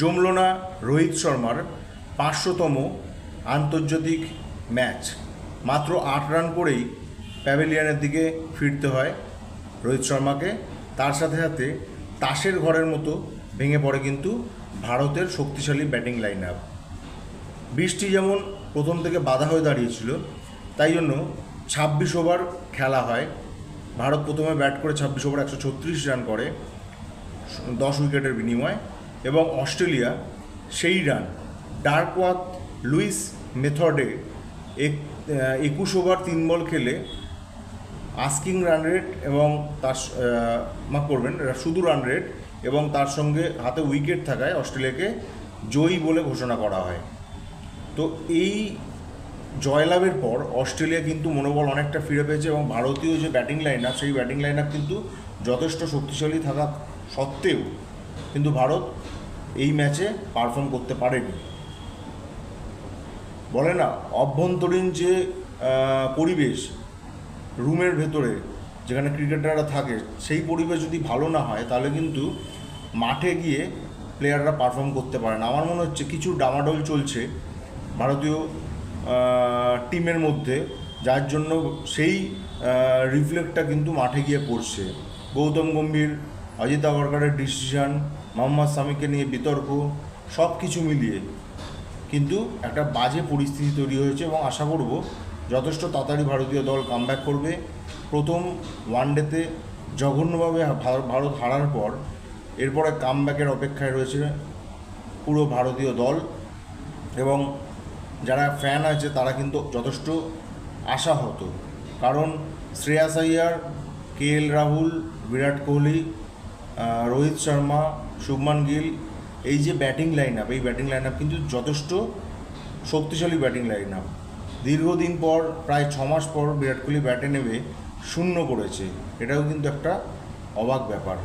জমল না রোহিত শর্মার পাঁচশোতম আন্তর্জাতিক ম্যাচ। মাত্র আট রান করেই প্যাভিলিয়নের দিকে ফিরতে হয় রোহিত শর্মাকে। তার সাথে সাথে তাসের ঘরের মতো ভেঙে পড়ে কিন্তু ভারতের শক্তিশালী ব্যাটিং লাইন আপ বৃষ্টি যেমন প্রথম থেকে বাধা হয়ে দাঁড়িয়েছিল, তাই জন্য ছাব্বিশ ওভার খেলা হয়। ভারত প্রথমে ব্যাট করে ছাব্বিশ ওভার একশো ছত্রিশ রান করে, দশ উইকেটের বিনিময়ে। এবং অস্ট্রেলিয়া, সেই রান। ডার্কওয়াথ লুইস মেথডে এক একুশ ওভার তিন বল খেলে আস্কিং রান রেট এবং তার মাফ করবেন শুধু রান রেট এবং তার সঙ্গে হাতে উইকেট থাকায় অস্ট্রেলিয়াকে জয়ী বলে ঘোষণা করা হয়। তো এই জয়লাভের পর অস্ট্রেলিয়া কিন্তু মনোবল অনেকটা ফিরে পেয়েছে এবং ভারতীয় যে ব্যাটিং লাইন আপ সেই ব্যাটিং লাইন আপ কিন্তু যথেষ্ট শক্তিশালী থাকা সত্ত্বেও কিন্তু ভারত এই ম্যাচে পারফর্ম করতে পারেনি। বলে না, অভ্যন্তরীণ যে পরিবেশ রুমের ভেতরে যেখানে ক্রিকেটাররা থাকে, সেই পরিবেশ যদি ভালো না হয়, তাহলে কিন্তু মাঠে গিয়ে প্লেয়াররা পারফর্ম করতে পারে না। আমার মনে হচ্ছে কিছু ডামাডোল চলছে ভারতীয় টিমের মধ্যে, যার জন্য সেই রিফ্লেক্টটা কিন্তু মাঠে গিয়ে পড়ছে। গৌতম গম্ভীর অজিত আগরকারের ডিসিশন মোহাম্মদ সামিকে নিয়ে বিতর্ক সব কিছু মিলিয়ে। কিন্তু একটা বাজে পরিস্থিতি তৈরি হয়েছে এবং আশা করব যথেষ্ট তাড়াতাড়ি ভারতীয় দল কামব্যাক করবে। প্রথম ওয়ানডেতে জঘন্যভাবে ভারত হারার পর এরপরে কামব্যাকের অপেক্ষায় রয়েছে পুরো ভারতীয় দল এবং যারা ফ্যান আছে তারা কিন্তু যথেষ্ট আশাহত। কারণ শ্রেয়াস আইয়ার, কে এল রাহুল, বিরাট কোহলি রোহিত শর্মা, শুভমান গিল, এই যে ব্যাটিং লাইন আপ এই ব্যাটিং লাইন আপ কিন্তু যথেষ্ট শক্তিশালী ব্যাটিং লাইন আপ দীর্ঘদিন পর, প্রায় ছ মাস পর বিরাট কোহলি ব্যাটে নেমে শূন্য করেছে। এটাও কিন্তু একটা অবাক ব্যাপার।